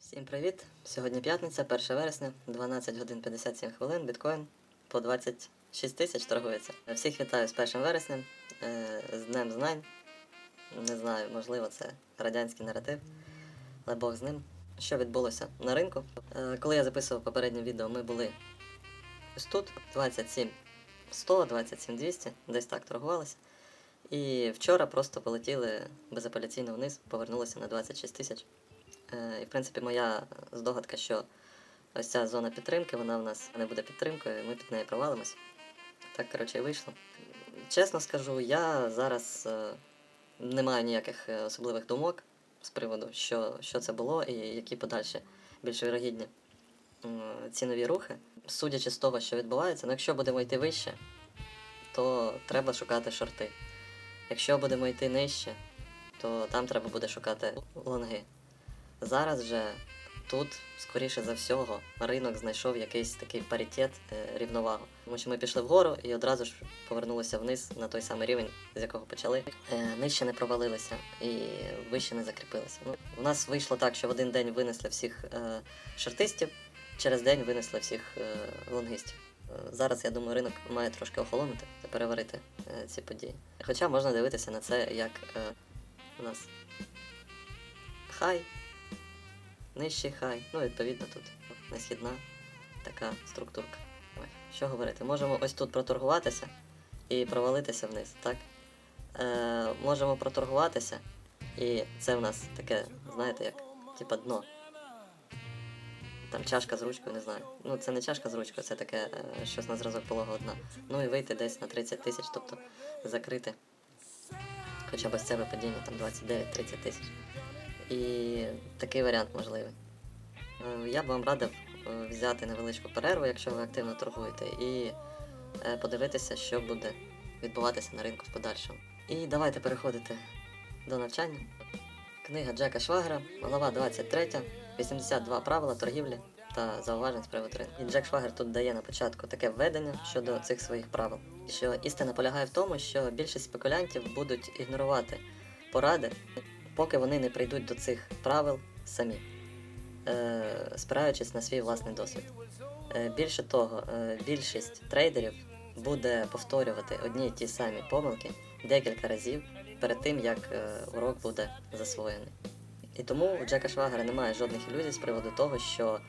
Всім привіт! Сьогодні п'ятниця, 1 вересня, 12 годин 57 хвилин, біткоін по 26 тисяч торгується. Всіх вітаю з 1 вереснем, е, з Днем Знань. Не знаю, можливо, це радянський наратив, але Бог з ним. Що відбулося на ринку? Е, Коли я записував попереднє відео, ми були ось тут 27 100, 27 200, десь так торгувалися. І вчора просто полетіли безапеляційно вниз, повернулися на 26 тисяч. Е, І, в принципі, моя здогадка, що ось ця зона підтримки, вона в нас не буде підтримкою, ми під нею провалимось. Так, коротше, і вийшло. Чесно скажу, я зараз е, не маю ніяких е, особливих думок з приводу, що, що це було і які подальші більш вірогідні цінові рухи. Судячи з того, що відбувається, ну якщо будемо йти вище, то треба шукати шорти. Якщо будемо йти нижче, то там треба буде шукати лонги. Зараз же тут, скоріше за всього, ринок знайшов якийсь такий паритет, е, рівновагу. Тому що ми пішли вгору і одразу ж повернулися вниз на той самий рівень, з якого почали. Е, нижче не провалилися і вище не закріпилися. Ну, у нас вийшло так, що в один день винесли всіх е, шортистів, через день винесли всіх лонгистів. Зараз, я думаю, ринок має трошки охолонути та переварити ці події. Хоча можна дивитися на це як у нас хай, нижчий хай, ну відповідно тут несхідна така структурка. Ой, що говорити? Можемо ось тут проторгуватися і провалитися вниз, так? Е, можемо проторгуватися, і це в нас таке, знаєте, як типа дно. Там чашка з ручкою, не знаю. Ну, це не чашка з ручкою, це таке е, щось на зразок пологого дна. Ну і вийти десь на 30 тисяч, тобто закрити хоча б ось це випадіння, там 29-30 тисяч. І такий варіант можливий. Е, Я б вам радив е, взяти невеличку перерву, якщо ви активно торгуєте, і е, подивитися, що буде відбуватися на ринку в подальшому. І давайте переходити до навчання. Книга Джека Швагера, глава 23, 82 правила торгівлі та зауважень з приводу ринку. І Джек Швагер тут дає на початку таке введення щодо цих своїх правил. Що істина полягає в тому, що більшість спекулянтів будуть ігнорувати поради, поки вони не прийдуть до цих правил самі, е, спираючись на свій власний досвід. Е, більше того, е, більшість трейдерів буде повторювати одні й ті самі помилки декілька разів перед тим, як урок буде засвоєний. І тому у Джека Швагера немає жодних ілюзій з приводу того, що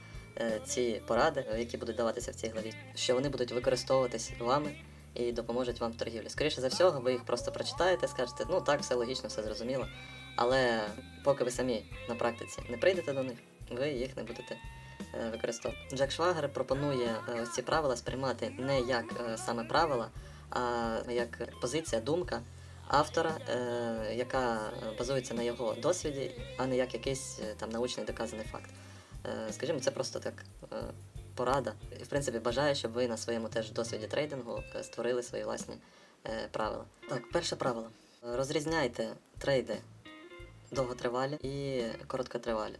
ці поради, які будуть даватися в цій главі, що вони будуть використовуватись вами і допоможуть вам в торгівлі. Скоріше за всього, ви їх просто прочитаєте, скажете, ну так, все логічно, все зрозуміло. Але поки ви самі на практиці не прийдете до них, ви їх не будете е, використовувати. Джек Швагер пропонує е, ці правила сприймати не як е, саме правила, а як позиція, думка автора, яка базується на його досвіді, а не як якийсь там научний доказаний факт. Скажімо, це просто так порада. І, в принципі, бажаю, щоб ви на своєму теж досвіді трейдингу створили свої власні правила. Так, перше правило. Розрізняйте трейди довготривалі і короткотривалі.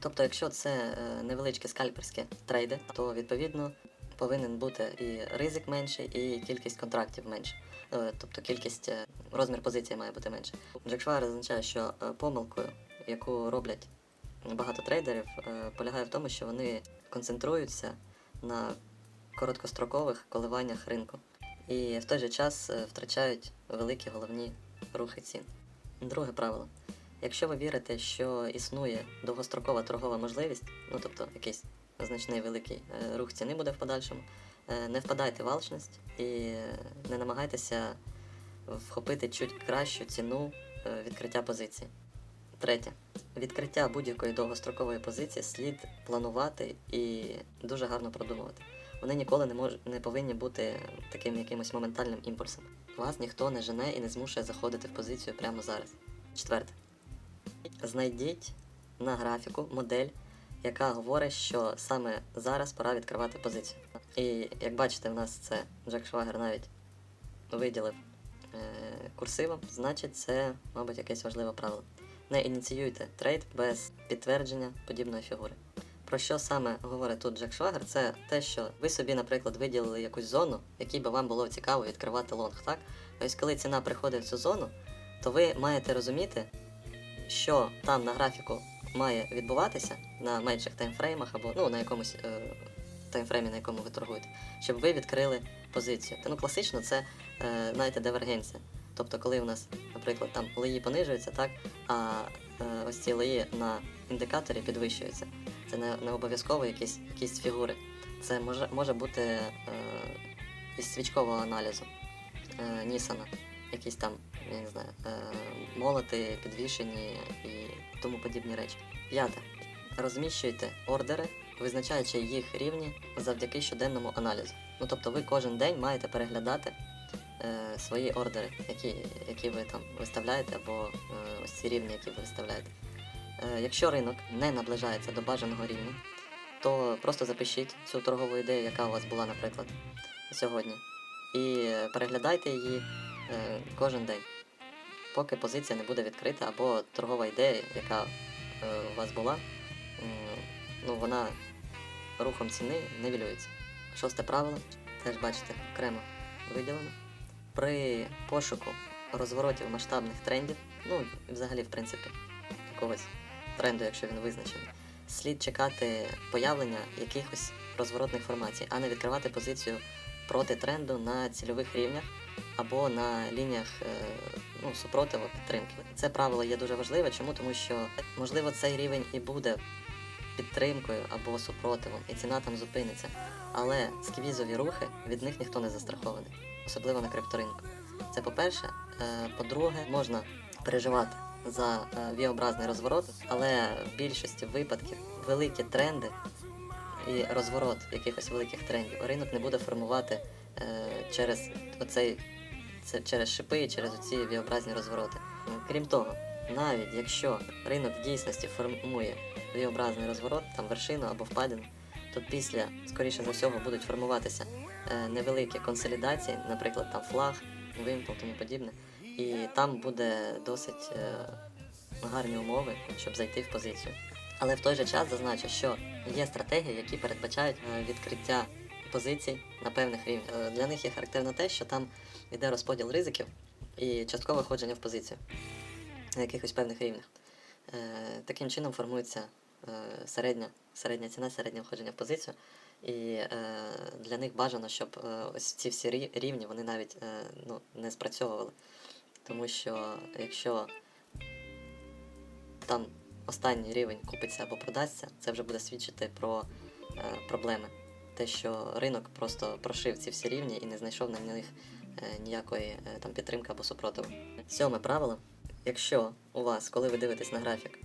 Тобто, якщо це е, невеличкі скальперські трейди, то відповідно повинен бути і ризик менший, і кількість контрактів менше. Е, Тобто кількість е, розмір позиції має бути менше. Джек Швайер зазначає, що помилкою, яку роблять багато трейдерів, полягає в тому, що вони концентруються на короткострокових коливаннях ринку і в той же час втрачають великі головні рухи цін. Друге правило. Якщо ви вірите, що існує довгострокова торгова можливість, ну тобто якийсь значний великий е, рух ціни буде в подальшому, е, не впадайте в алчність і не намагайтеся вхопити чуть кращу ціну е, відкриття позиції. Третє. Відкриття будь-якої довгострокової позиції слід планувати і дуже гарно продумувати. Вони ніколи не мож... не повинні бути таким якимось моментальним імпульсом. Вас ніхто не жене і не змушує заходити в позицію прямо зараз. Четверте. Знайдіть на графіку модель, яка говорить, що саме зараз пора відкривати позицію. І як бачите, в нас це Джек Швагер навіть виділив е, курсивом, значить це, мабуть, якесь важливе правило. Не ініціюйте трейд без підтвердження подібної фігури. Про що саме говорить тут Джек Швагер? Це те, що ви собі, наприклад, виділили якусь зону, в якій би вам було цікаво відкривати лонг, так? Ось коли ціна приходить в цю зону, то ви маєте розуміти, що там на графіку має відбуватися на менших таймфреймах або ну, на якомусь е, таймфреймі, на якому ви торгуєте, щоб ви відкрили позицію. Та, ну, класично це, е, знаєте, дивергенція. Тобто, коли у нас, наприклад, там леї понижуються, так, а е, ось ці леї на індикаторі підвищуються. Це не, не обов'язково якісь, якісь фігури. Це може, може бути е, із свічкового аналізу е, Нісана, якісь там, я не знаю, е, молоти, підвішені і тому подібні речі. П'яте. Розміщуйте ордери, визначаючи їх рівні завдяки щоденному аналізу. Ну тобто ви кожен день маєте переглядати е, свої ордери, які, які ви там виставляєте, або е, ось ці рівні, які ви виставляєте. Е, якщо ринок не наближається до бажаного рівня, то просто запишіть цю торгову ідею, яка у вас була, наприклад, сьогодні, і переглядайте її кожен день, поки позиція не буде відкрита, або торгова ідея, яка е, у вас була, ну, вона рухом ціни нивелюється. Шосте правило, теж бачите, окремо виділено. При пошуку розворотів масштабних трендів, ну і взагалі, в принципі, якогось тренду, якщо він визначений, слід чекати появлення якихось розворотних формацій, а не відкривати позицію проти тренду на цільових рівнях або на лініях е, ну, супротиву підтримки. Це правило є дуже важливе. Чому? Тому що можливо цей рівень і буде підтримкою або супротивом, і ціна там зупиниться. Але сквізові рухи від них ніхто не застрахований, особливо на крипторинку. Це по-перше. Е, По-друге, можна переживати за е, V-образний розворот, але в більшості випадків великі тренди і розворот якихось великих трендів ринок не буде формувати через оцей це через шипи і через оці V-образні розвороти. Крім того, навіть якщо ринок в дійсності формує V-образний розворот, там вершину або впадину, то після, скоріше за всього, будуть формуватися е, невеликі консолідації, наприклад, там флаг, вимпл, тому подібне. І там буде досить е, гарні умови, щоб зайти в позицію. Але в той же час зазначу, що є стратегії, які передбачають е, відкриття позицій на певних рівнях. Для них є характерно те, що там йде розподіл ризиків і часткове входження в позицію на якихось певних рівнях. Е, Таким чином формується е, середня, середня ціна, середнє входження в позицію. І е, для них бажано, щоб ось ці всі рівні вони навіть ну, не спрацьовували. Тому що якщо там останній рівень купиться або продасться, це вже буде свідчити про проблеми. Те, що ринок просто прошив ці всі рівні і не знайшов на них ніякої е, там підтримки або супротиву. Сьоме правило. Якщо у вас, коли ви дивитесь на графік,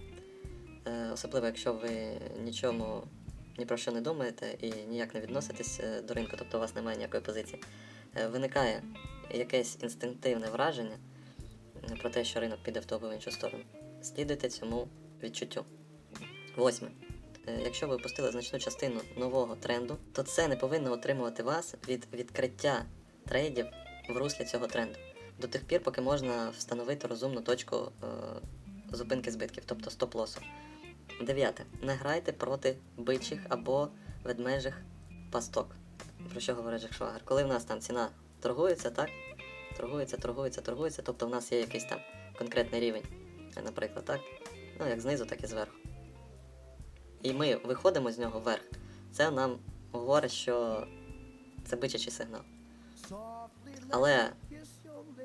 е, особливо якщо ви нічому ні про що не думаєте і ніяк не відноситесь е, до ринку, тобто у вас немає ніякої позиції, е, виникає якесь інстинктивне враження е, про те, що ринок піде в ту або в іншу сторону. Слідуйте цьому відчуттю. Восьме. Е, Якщо ви опустили значну частину нового тренду, то це не повинно отримувати вас від відкриття трейдів в руслі цього тренду. До тих пір, поки можна встановити розумну точку е, зупинки збитків, тобто стоп-лосу. Дев'яте. Не грайте проти бичих або ведмежих пасток. Про що говорить Джек Швагер? Коли в нас там ціна торгується, так? Торгується, торгується, торгується, тобто в нас є якийсь там конкретний рівень, наприклад, так? Ну, як знизу, так і зверху. І ми виходимо з нього вверх. Це нам говорить, що це бичачий сигнал. Але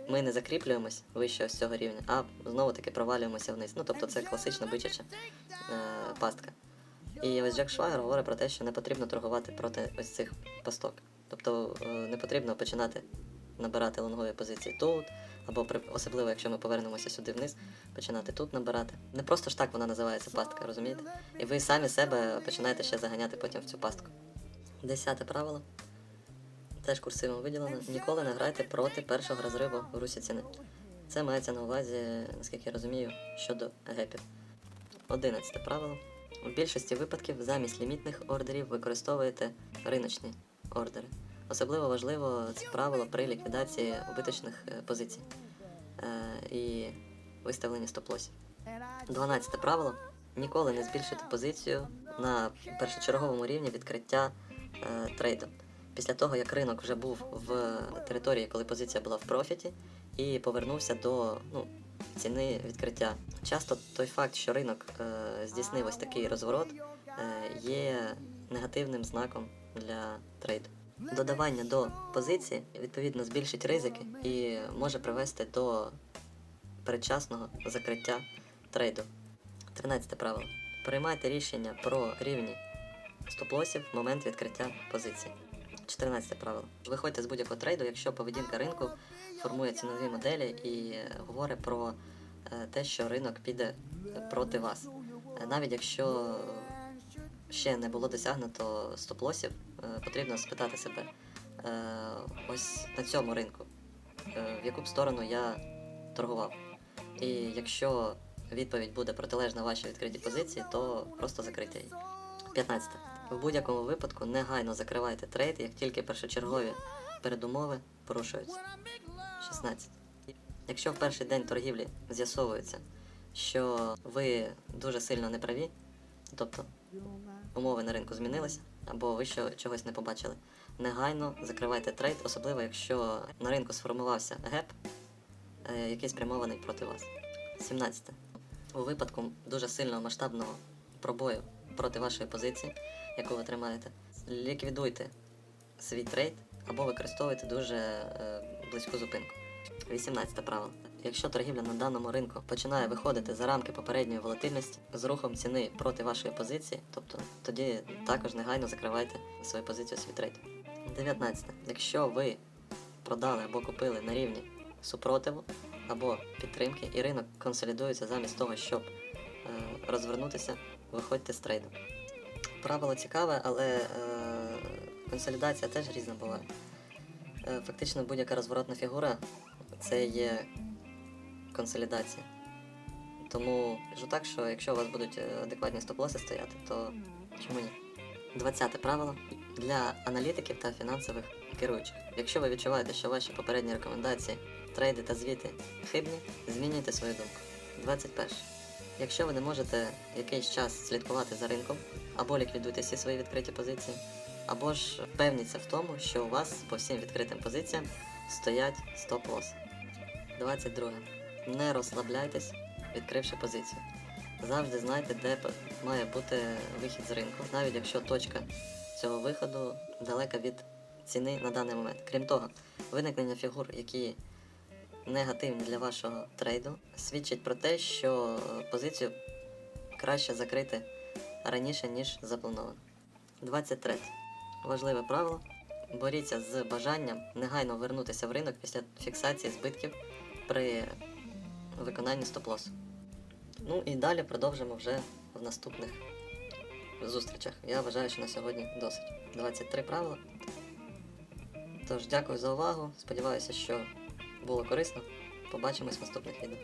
ми не закріплюємось вище ось цього рівня, а знову таки провалюємося вниз. Ну тобто це класична бичача е, пастка. І ось Джек Швагер говорить про те, що не потрібно торгувати проти ось цих пасток. Тобто е, не потрібно починати набирати лонгові позиції тут, або при, особливо, якщо ми повернемося сюди вниз, починати тут набирати. Не просто ж так вона називається пастка, розумієте? І ви самі себе починаєте ще заганяти потім в цю пастку. Десяте правило. Теж курсивом виділено. Ніколи не грайте проти першого розриву в русі ціни. Це мається на увазі, наскільки я розумію, щодо гепів. Одинадцяте правило. У більшості випадків замість лімітних ордерів використовуєте риночні ордери. Особливо важливо це правило при ліквідації убиточних е, позицій е, і виставленні стоп-лосів. Дванадцяте правило. Ніколи не збільшуйте позицію на першочерговому рівні відкриття е, трейду. Після того, як ринок вже був в території, коли позиція була в профіті, і повернувся до, ну, ціни відкриття. Часто той факт, що ринок е, здійснив ось такий розворот, е, є негативним знаком для трейду. Додавання до позиції відповідно збільшить ризики і може привести до передчасного закриття трейду. 13 правило. Приймайте рішення про рівні стоп-лосів в момент відкриття позиції. 14 правило. Виходьте з будь-якого трейду, якщо поведінка ринку формує цінові моделі і е, говорить про е, те, що ринок піде проти вас. Е, Навіть якщо ще не було досягнуто стоп-лосів, е, потрібно спитати себе, е, ось на цьому ринку, е, в яку б сторону я торгував. І якщо відповідь буде протилежна вашій відкритій позиції, то просто закрийте її. 15. В будь-якому випадку негайно закривайте трейд, як тільки першочергові передумови порушуються. 16. Якщо в перший день торгівлі з'ясовується, що ви дуже сильно неправі, тобто умови на ринку змінилися, або ви що, чогось не побачили, негайно закривайте трейд, особливо якщо на ринку сформувався геп, е, який спрямований проти вас. 17. У випадку дуже сильного масштабного пробою проти вашої позиції, яку ви тримаєте, ліквідуйте свій трейд або використовуйте дуже е, близьку зупинку. 18 правило. Якщо торгівля на даному ринку починає виходити за рамки попередньої волатильності з рухом ціни проти вашої позиції, тобто тоді також негайно закривайте свою позицію свій трейд. 19. Якщо ви продали або купили на рівні супротиву або підтримки, і ринок консолідується замість того, щоб е, розвернутися, виходьте з трейду. Правило цікаве, але е, консолідація теж різна буває. Е, фактично будь-яка розворотна фігура це є консолідація. Тому кажу так, що якщо у вас будуть е, адекватні стоп-лоси стояти, то чому ні? 20 правило для аналітиків та фінансових керуючих. Якщо ви відчуваєте, що ваші попередні рекомендації, трейди та звіти хибні, змінюйте свою думку. 21. Якщо ви не можете якийсь час слідкувати за ринком, або ліквідуйте всі свої відкриті позиції, або ж впевніться в тому, що у вас по всім відкритим позиціям стоять стоп-лоси. 22. Не розслабляйтесь, відкривши позицію. Завжди знайте, де має бути вихід з ринку, навіть якщо точка цього виходу далека від ціни на даний момент. Крім того, виникнення фігур, які негативні для вашого трейду, свідчить про те, що позицію краще закрити раніше, ніж заплановано. 23. Важливе правило. Боріться з бажанням негайно вернутися в ринок після фіксації збитків при виконанні стоп-лосу. Ну і далі продовжимо вже в наступних зустрічах. Я вважаю, що на сьогодні досить. 23 правила. Тож, дякую за увагу. Сподіваюся, що було корисно. Побачимось в наступних відео.